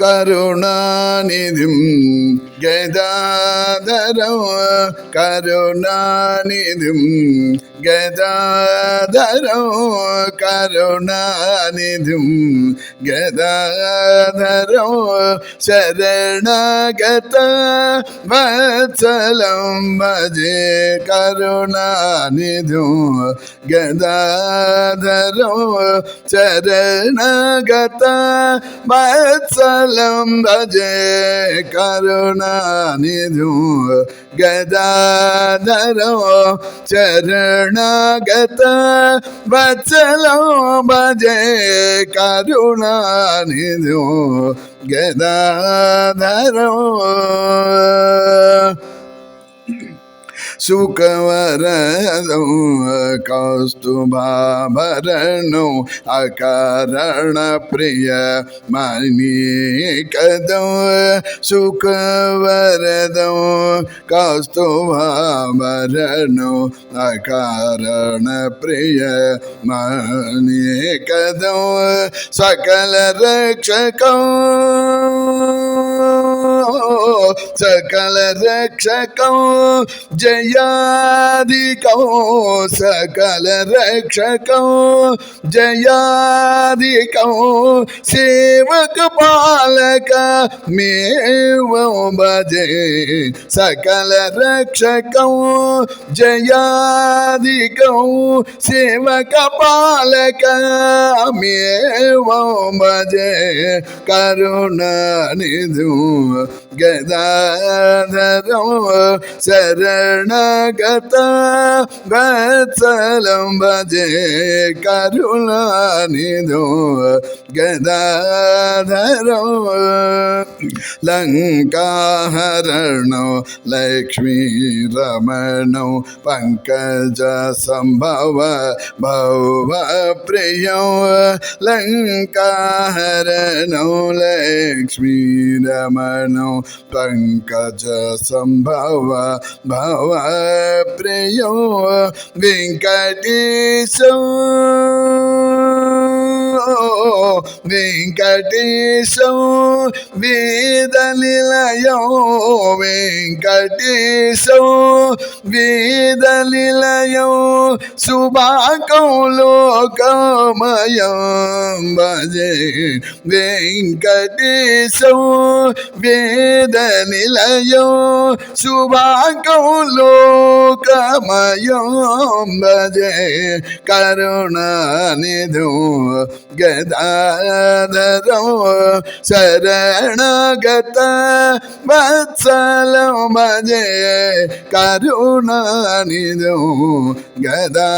കരുണാനിധിം ഗജാധരം കരുണാനിധിം ഗജാധരം കരുണാനിധിം ഗദാധരം ശരണഗത വത്സലം ഭജേ കരുണാനിധിം ഗദാധരം ശരണഗത വത്സല कलम भजे करुणा निधु गदाधरो चरणागत वत्सलो भजे करुणा निधु गदाधरो సుఖవరదం కౌస్తుభాభరణం అకారణ ప్రియ మణికదం సుఖవరదం కౌస్తుభాభరణం అకారణ ప్రియ మణికదం సకల రక్షకం సకల రక్షకం జయాదికం సకల రక్షకం జయాదికం సేవక పాలక మేవం భజే. సకల రక్షకం జయాదికం సేవక పాలక మేవం భజే. కరుణ నిధు గదా ഗാധരോ ശരണഗത വത്സലം ഭജേ കരുണാനിധോ ഗദാധരോ ലങ്കാഹരണോ ലക്ഷ്മീ രമണോ പങ്കജ സംഭവ ഭൗവ പ്രിയോ. ലങ്കാഹരണോ ലക്ഷ്മീ രമണോ പങ്കജ സംഭവ ഭവ പ്രിയോ. വെങ്കടീശോ. వెంకటేశం వేద నిలయం వెంకటేశం వేద నిలయం సుభాకం లోకమయం భజే. వెంకటేశం వేద నిలయం సుభాకం లోకమయం భజే. కరుణానిధు గదాధరం സാദരം ശരണഗത. വത്സലമജേ കരുണാനിതോ ഗദാധരോ.